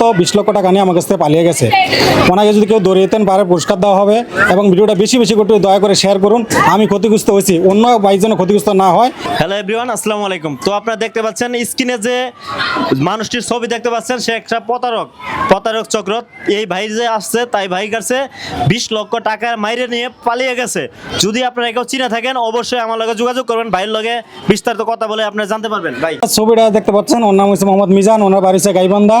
তো বিশ লক্ষ টাকা নিয়ে আমার কাছ থেকে পালিয়ে গেছে। ওনাকে যদি কেউ দৌড়িয়েতেন পারে পুরস্কার দেওয়া হবে এবং ভিডিওটা বেশি বেশি করে দয়া করে শেয়ার করুন। আমি ক্ষতিগ্রস্ত হয়েছি। অন্য বাইক যেন ক্ষতিগ্রস্ত না হয়। হ্যালো এভরিওয়ান আসসালামু আলাইকুম। তো আপনারা দেখতে পাচ্ছেন স্ক্রিনে যে মানুষটির ছবি দেখতে পাচ্ছেন সে একটা প্রতারক। প্রতারক চক্র। এই ভাই যে আসছে তাই ভাই কাছে বিশ লক্ষ টাকা মাইরে নিয়ে পালিয়ে গেছে। যদি আপনারা কেউ চিনে থাকেন অবশ্যই আমার লগে যোগাযোগ করবেন। ভাইয়ের লগে বিস্তারিত কথা বলে আপনারা জানতে পারবেন। ভাই। ছবিটা দেখতে পাচ্ছেন ওর নাম হচ্ছে মোহাম্মদ মিজান। ওনার বাড়ি হচ্ছে গাইবান্ধা।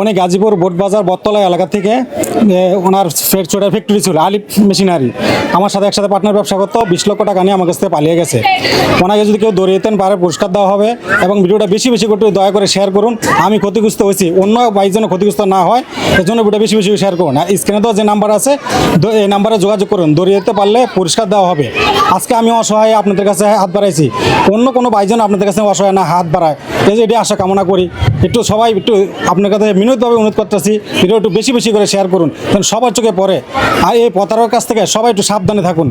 উনি গাজীপুর বোটবাজার বটতলা এলাকা থেকে ওনার ফের চোটার ফ্যাক্টরি ছিল আলিফ মেশিনারি আমার সাথে একসাথে পার্টনার ব্যবসা করতো, বিশ লক্ষ টাকা নিয়ে আমার কাছ থেকে পালিয়ে গেছে। ওনাকে যদি কেউ দৌড়িয়েতেন পারে পুরস্কার দেওয়া হবে এবং ভিডিওটা বেশি বেশি করে দয়া করে শেয়ার করুন। আমি ক্ষতিগ্রস্ত হয়েছি, অন্য বাইক ক্ষতিগ্রস্ত না হয় এর জন্য ভিডিও বেশি বেশি শেয়ার করুন। আর স্ক্রিনে তো যে নাম্বার আছে এই নাম্বারে যোগাযোগ করুন। দৌড়িয়ে পারলে পুরস্কার দেওয়া হবে। আজকে আমি অসহায় আপনাদের কাছে হাত বাড়াইছি। অন্য কোনো ভাই যেন আপনাদের কাছে অসহায় না, হাত বাড়ায়। এই যে এটি আশা কামনা করি। একটু সবাই একটু আপনার কাছে মিনতভাবে অনুরোধ করতেছি, ভিডিও একটু বেশি বেশি করে শেয়ার করুন, কারণ সবার চোখে পড়ে। আর এই প্রতারকের কাছ থেকে সবাই একটু সাবধানে থাকুন।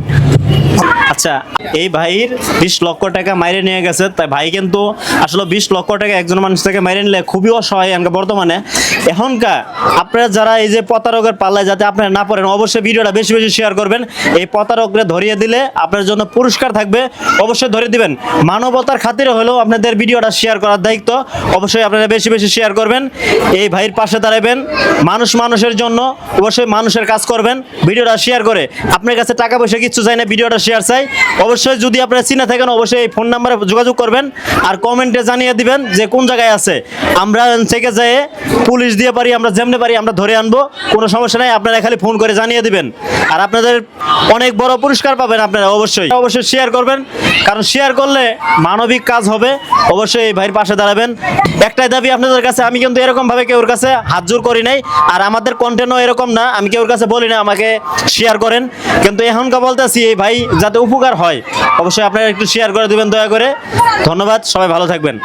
আচ্ছা এই ভাইয়ের বিশ লক্ষ টাকা মাইরে নিয়ে গেছে, তাই ভাই কিন্তু আসলে বিশ লক্ষ টাকা একজন মানুষ থেকে মাইরে নিলে খুবই অসহায় এখনকার বর্তমানে। এখনকার আপনারা যারা এই যে প্রতারকের পাল্লায় যাতে আপনারা না পড়েন, অবশ্যই ভিডিওটা বেশি বেশি শেয়ার করবেন। এই প্রতারকরে ধরিয়ে দিলে আপনার জন্য পুরস্কার থাকবে, অবশ্যই ধরে দিবেন। মানবতার খাতিরে হলেও আপনাদের ভিডিওটা শেয়ার করার দায়িত্ব, অবশ্যই আপনারা বেশি বেশি শেয়ার করবেন। এই ভাইয়ের পাশে দাঁড়াবেন। মানুষ মানুষের জন্য অবশ্যই মানুষের কাজ করবেন। ভিডিওটা শেয়ার করে। আপনার কাছে টাকা পয়সা কিচ্ছু চাই না, ভিডিওটা শেয়ার চাই। অবশ্যই যদি আপনারা চিনে থাকেন, অবশ্যই এই ফোন নাম্বারে যোগাযোগ করবেন আর কমেন্টে জানিয়ে দিবেন যে কোন জায়গায় আছে। আমরা থেকে যেয়ে পুলিশ দিয়ে পারি, আমরা যেমনি পারি, আমরা ধরে আনব। কোনো সমস্যা নাই, আপনারা খালি ফোন করে জানিয়ে দিবেন। আর আপনাদের অনেক বড় পুরস্কার পাবেন আপনারা অবশ্যই। অবশ্যই শেয়ার করবেন। কারণ শেয়ার করলে মানবিক কাজ হবে। অবশ্যই এই ভাইয়ের পাশে দাঁড়াবেন। একটাই দাবি আপনাদের কাছে, আমি কিন্তু এরকম ভাবে কেউর কাছে হাত জোর করি নাই। আর আমাদের কন্টেন্টও এরকম না, আমি কেউর কাছে বলি না, আমাকে শেয়ার করেন। কিন্তু এখনকার বলতেছি, এই ভাই যাতে উপকার হয়, অবশ্যই আপনারা একটু শেয়ার করে দিবেন দয়া করে। ধন্যবাদ, সবাই ভালো থাকবেন।